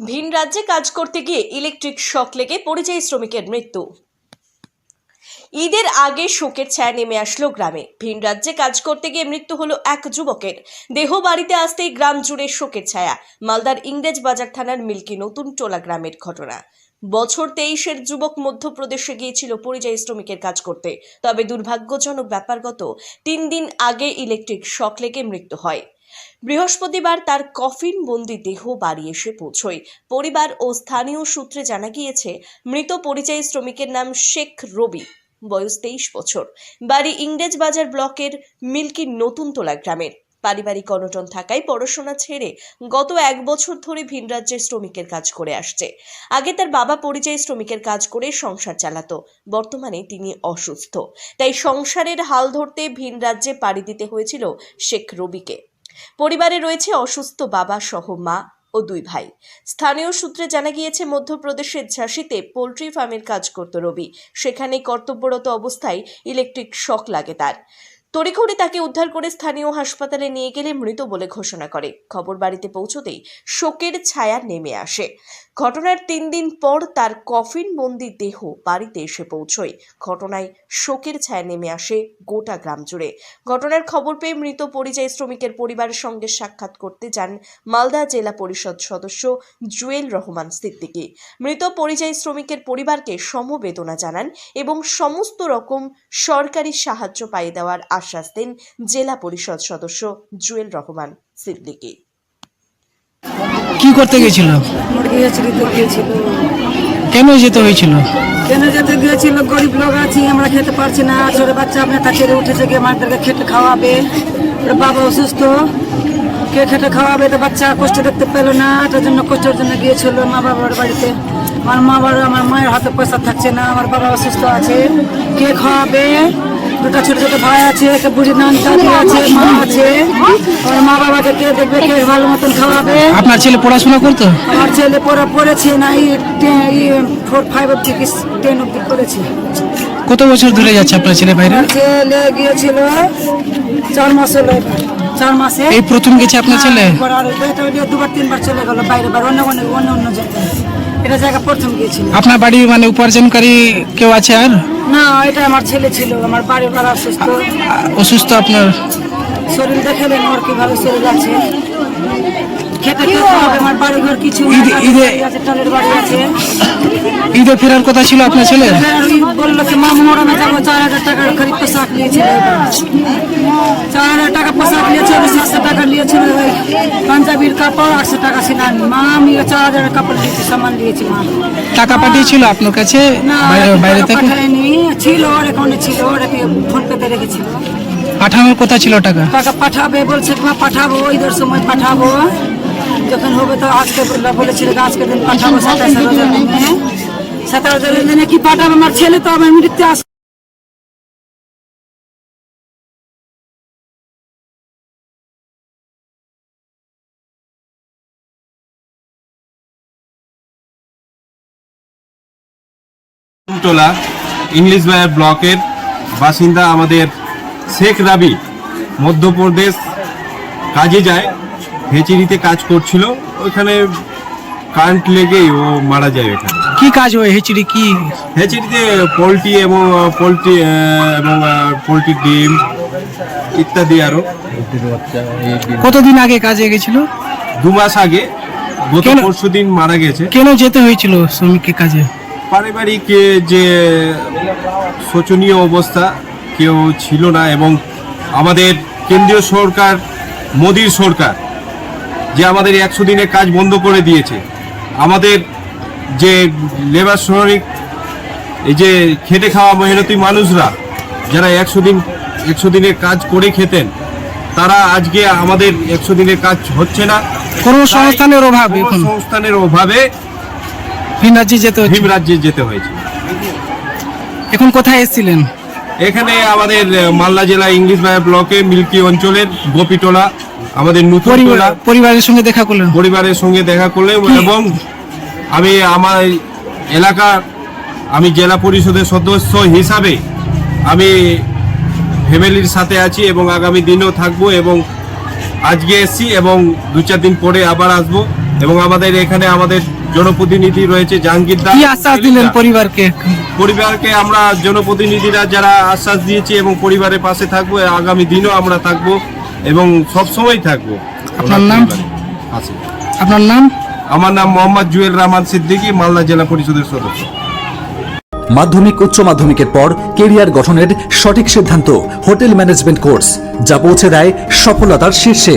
ভিন রাজ্যে কাজ করতে গিয়ে ইলেকট্রিক শক লেগে পরিযায়ী শ্রমিকের মৃত্যু। ঈদের আগে শোকের ছায়া নেমে আসলো গ্রামে। ভিন রাজ্যে কাজ করতে গিয়ে মৃত্যু হলো এক যুবকের। দেহ বাড়িতে আসতেই গ্রাম জুড়ে শোকের ছায়া। মালদার ইংরেজ বাজার থানার মিল্কি নতুন টোলা গ্রামের ঘটনা। বছর তেইশের যুবক মধ্যপ্রদেশে গিয়েছিল পরিযায়ী শ্রমিকের কাজ করতে। তবে দুর্ভাগ্যজনক ব্যাপারগত, তিন দিন আগে ইলেকট্রিক শক লেগে মৃত্যু হয়। বৃহস্পতিবার তার কফিন বন্দি দেহ বাড়ি এসে পৌঁছয়। পরিবার ও স্থানীয় সূত্রে জানা গিয়েছে, মৃত পরিযায়ী শ্রমিকের নাম শেখ রবি, বয়স তেইশ বছর। বাড়ি ইংরেজ বাজার ব্লকের মিল্কি নতুন তোলা গ্রামের। পারিবারিক অনটন থাকায় পড়াশোনা ছেড়ে গত এক বছর ধরে ভিন রাজ্যের শ্রমিকের কাজ করে আসছে। আগে তার বাবা পরিযায়ী শ্রমিকের কাজ করে সংসার চালাতো, বর্তমানে তিনি অসুস্থ। তাই সংসারের হাল ধরতে ভিন রাজ্যে পাড়ি দিতে হয়েছিল শেখ রবিকে। পরিবারে রয়েছে অসুস্থ বাবা সহ মা ও দুই ভাই। স্থানীয় সূত্রে জানা গিয়েছে, মধ্যপ্রদেশের ঝাঁসিতে পোলট্রি ফার্মের কাজ করত রবি। সেখানে কর্তব্যরত অবস্থায় ইলেকট্রিক শক লাগে তার। তড়িঘড়ি তাকে উদ্ধার করে স্থানীয় হাসপাতালে নিয়ে গেলে মৃত বলে ঘোষণা করে। খবর বাড়িতে পৌঁছতেই শোকের ছায়া নেমে আসে। ঘটনার তিন দিন পর তার কফিন বন্দি দেহ বাড়িতে এসে পৌঁছয়। ঘটনায় শোকের ছায়া নেমে আসে গোটা গ্রাম জুড়ে। ঘটনার খবর পেয়ে মৃত পরিযায়ী শ্রমিকের পরিবারের সঙ্গে সাক্ষাৎ করতে যান মালদা জেলা পরিষদ সদস্য জুয়েল রহমান সিদ্দিকী। মৃত পরিযায়ী শ্রমিকের পরিবারকে সমবেদনা জানান এবং সমস্ত রকম সরকারি সাহায্য পাইয়ে দেওয়ার আশ্বাস দেন জেলা পরিষদ সদস্য জুয়েল রহমান সিদ্দিকী। কি করতে গেছিল মুরগি গিয়েছিল কেন যেতে হয়েছিল? কেন যেতে গিয়েছিল? গরিব লোক আছি আমরা খেতে পারছি না। ছোট বাচ্চা আপনার তাকে উঠেছে গিয়ে আমাদেরকে খেতে খাওয়াবে। ওর বাবা অসুস্থ কে খেতে খাওয়াবে। তো বাচ্চা কষ্ট দেখতে পেল না তার জন্য কষ্টের জন্য গিয়েছিল মা বাবার বাড়িতে। আমার মা বাবা আমার মায়ের হাতে পয়সা থাকছে না আমার বাবা অসুস্থ আছে। কে খাওয়াবে। দুটা ছোট ছোট ভাই আছে একটা বুড়ি নান দাদি আছে মা আছে। আমার মা বাবাকে কে দেখবে কে ভালো মতন খাওয়াবে? আপনার ছেলে পড়াশোনা করতো? আমার ছেলে পড়া পড়েছে না এই ফোর ফাইভ অব্দি টেন অব্দি করেছে কত বছর ধরে যাচ্ছে আপনার ছেলে বাইরে আমার ছেলে গিয়েছিল চার মাস হলো চার মাসে। এই প্রথম গেছে আপনার ছেলে? এবার আর দুবার তিনবার চলে গেল বাইরে বার অন্য অন্য অন্য অন্য জায়গায়। এটা জায়গা প্রথম গিয়েছিল আপনার বাড়ি মানে উপার্জনকারী কেউ আছে আর? না এটা আমার ছেলে ছিল আমার বাড়ির করা অসুস্থ। অসুস্থ আপনার? শরীর দেখালেন ওর কীভাবে শরীর আছে। খেতে খেতে হবে আমার বাড়ি ঘর কিছু ঈদে- ঈদে- আছে টালের বাড়ি আছে। ঈদে ফেরার কথা ছিল আপনার ছেলে? বলল কি মামু মরমে যাব চার হাজার টাকার খরিদ পোশাক নিয়েছিল। টাকা নিয়েছিল ওই পাঞ্জাবির কাপড় আটশো টাকা ছিল। আমি মা আমি চার হাজারের কাপড় দিয়েছি সামান দিয়েছি মা। টাকা পাঠিয়েছিল আপনার কাছে? বাইরে- থেকে? পাঠায়নি ছিল ওর অ্যাকাউন্টে ছিল ওর ফোন পেতে রেখেছিল। পাঠানোর কথা ছিল টাকা? টাকা পাঠাবে বলছে পাঠাবো ঈদের সময় পাঠাবো। যখন হবে তো আজকে বলেছিল আজকে দিন পাঠাবো সাতাশ হাজার। দিনে সাতাশ হাজার কি পাঠাবো? আমার ছেলে তো আমার মৃত্যু আস ইংলিশ বাজার ব্লকের বাসিন্দা আমাদের শেখ রাবি মধ্যপ্রদেশ কাজে যায় হেচিরিতে কাজ করছিল ওইখানে কারেন্ট লেগেই ও মারা যায় ওখানে কি কাজ হয় হেচড়ি কি? হেচিরিতে পোলট্রি এবং পোলট্রি এবং পোলট্রির ডিম ইত্যাদি আরও কতদিন আগে কাজে গেছিল? দু মাস আগে গত পরশু দিন মারা গেছে। কেন যেতে হয়েছিল শ্রমিকের কাজে? পারিবারিক যে শোচনীয় অবস্থা কেউ ছিল না এবং আমাদের কেন্দ্রীয় সরকার মোদির সরকার যে আমাদের একশো দিনের কাজ বন্ধ করে দিয়েছে আমাদের যে লেবার শ্রমিক এই যে খেটে খাওয়া মেহনতি মানুষরা যারা একশো দিন একশো দিনের কাজ করে খেতেন তারা আজকে আমাদের একশো দিনের কাজ হচ্ছে না। কর্মসংস্থানের অভাব এখন সংস্থানের অভাবে ভিন রাজ্যে যেতে ভীম রাজ্যে যেতে হয়েছে এখন কোথায় এসেছিলেন? এখানে আমাদের মালদা জেলা ইংলিশ বাজার ব্লকে মিল্কি অঞ্চলের গোপীটোলা আমাদের নতুন পরিবারের সঙ্গে দেখা করলেন? পরিবারের সঙ্গে দেখা করলে এবং আমি আমার এলাকার আমি জেলা পরিষদের সদস্য হিসাবে আমি ফ্যামিলির সাথে আছি এবং আগামী দিনও থাকব এবং আজকে এসছি এবং দু চার দিন পরে আবার আসব এবং আমাদের এখানে আমাদের জনপ্রতিনিধি রয়েছে জাহাঙ্গীর দা কি আশ্বাস দিলেন পরিবারকে? পরিবারকে আমরা জনপ্রতিনিধিরা যারা আশ্বাস দিয়েছি এবং পরিবারের পাশে থাকব আগামী দিনও আমরা থাকব এবং সব সময় থাকব আপনার নাম? আছে আপনার নাম? আমার নাম মোহাম্মদ জুয়েল রহমান সিদ্দিকী মালদা জেলা পরিষদের সদস্য। মাধ্যমিক উচ্চ মাধ্যমিকের পর কেরিয়ার গঠনের সঠিক সিদ্ধান্ত হোটেল ম্যানেজমেন্ট কোর্স যা পৌঁছে দেয় সফলতার শীর্ষে।